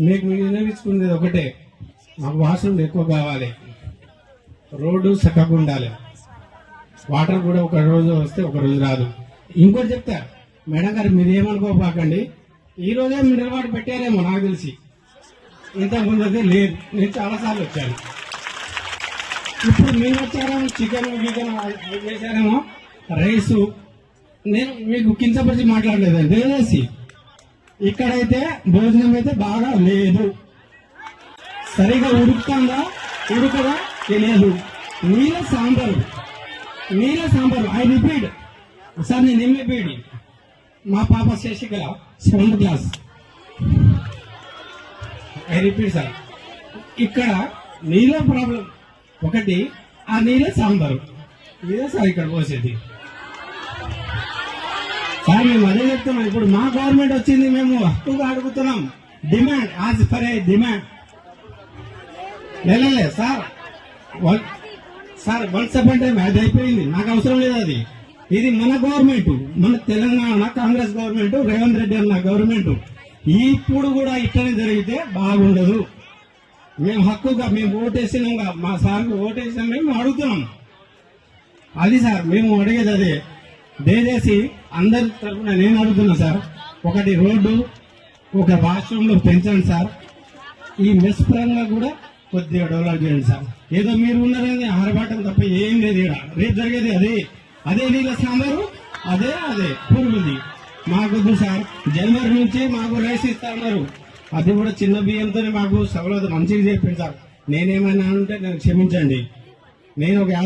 మీకు వినిపించుకునేది ఒకటే. మాకు వాష్రూమ్ ఎక్కువ కావాలి. రోడ్డు చక్కగా ఉండాలి. వాటర్ కూడా ఒక రోజు వస్తే ఒక రోజు రాదు. ఇంకోటి చెప్తా మేడం గారు మీరు ఏమనుకోపాకండి ఈ రోజే మినరల్ వాటర్ పెట్టారేమో నాకు తెలిసి. ఇంతకుముందు అయితే లేదు. నేను చాలాసార్లు వచ్చాను. ఇప్పుడు మీరు వచ్చారేమో చికెన్ గికెన్ చేశారేమో రైసు. నేను మీకు కించపరిచి మాట్లాడలేదండి. దయచేసి ఇక్కడైతే భోజనం అయితే బాగా లేదు. సరిగా ఉడుకుతుందా? ఉడకదా? తెలియదు. నీళ్ళ సాంబారు. నీళ్ళ సాంబారు. I repeat. సార్ నేను ఏం రిపీట్ మా పాప Sasikala seventh class. I repeat sir. ఇక్కడ నీళ్ళ ప్రాబ్లం. ఒకటి ఆ నీళ్ళ సాంబారు. ఇదే సార్ ఇక్కడ పోసేది. సార్ మేము అదే చెప్తున్నాం ఇప్పుడు మా గవర్నమెంట్ వచ్చింది మేము హక్కుగా అడుగుతున్నాం. Demand as for a demand లేదు sir. Sir once upon time అది అయిపోయింది. నాకు అవసరం లేదు అది. ఇది మన గవర్నమెంట్ మన తెలంగాణ కాంగ్రెస్ గవర్నమెంట్ రేవంత్ రెడ్డి అన్న గవర్నమెంట్ ఇప్పుడు కూడా ఇట్లనే జరిగితే బాగుండదు. మేము హక్కుగా మేము ఓటేసినాం మా సార్కి ఓటేసినాం మేము అడుగుతున్నాం. అది సార్ మేము అడిగేది అదే. దయచేసి అందరి తరఫున నేను అడుగుతున్నా సార్ ఒకటి రోడ్డు ఒక వాష్రూమ్లో పెంచండి సార్. ఈ మెస్ పరంగా కూడా కొద్దిగా డెవలప్ చేయండి సార్. ఏదో మీరు ఉన్నారని ఆరబాటం తప్ప ఏం లేదు ఇక్కడ. రేపు జరిగేది అదే. అదే నీళ్ళ సాంబారు అదే అదే పురుగుది. మాకొద్దు సార్. జనవరి నుంచి మాకు రైస్ ఇస్తామన్నారు అది కూడా చిన్న బియ్యంతోనే మాకు సవలత మంచిగా చెప్పింది సార్. నేనేమన్నా అంటే నన్ను క్షమించండి. నేను ఒక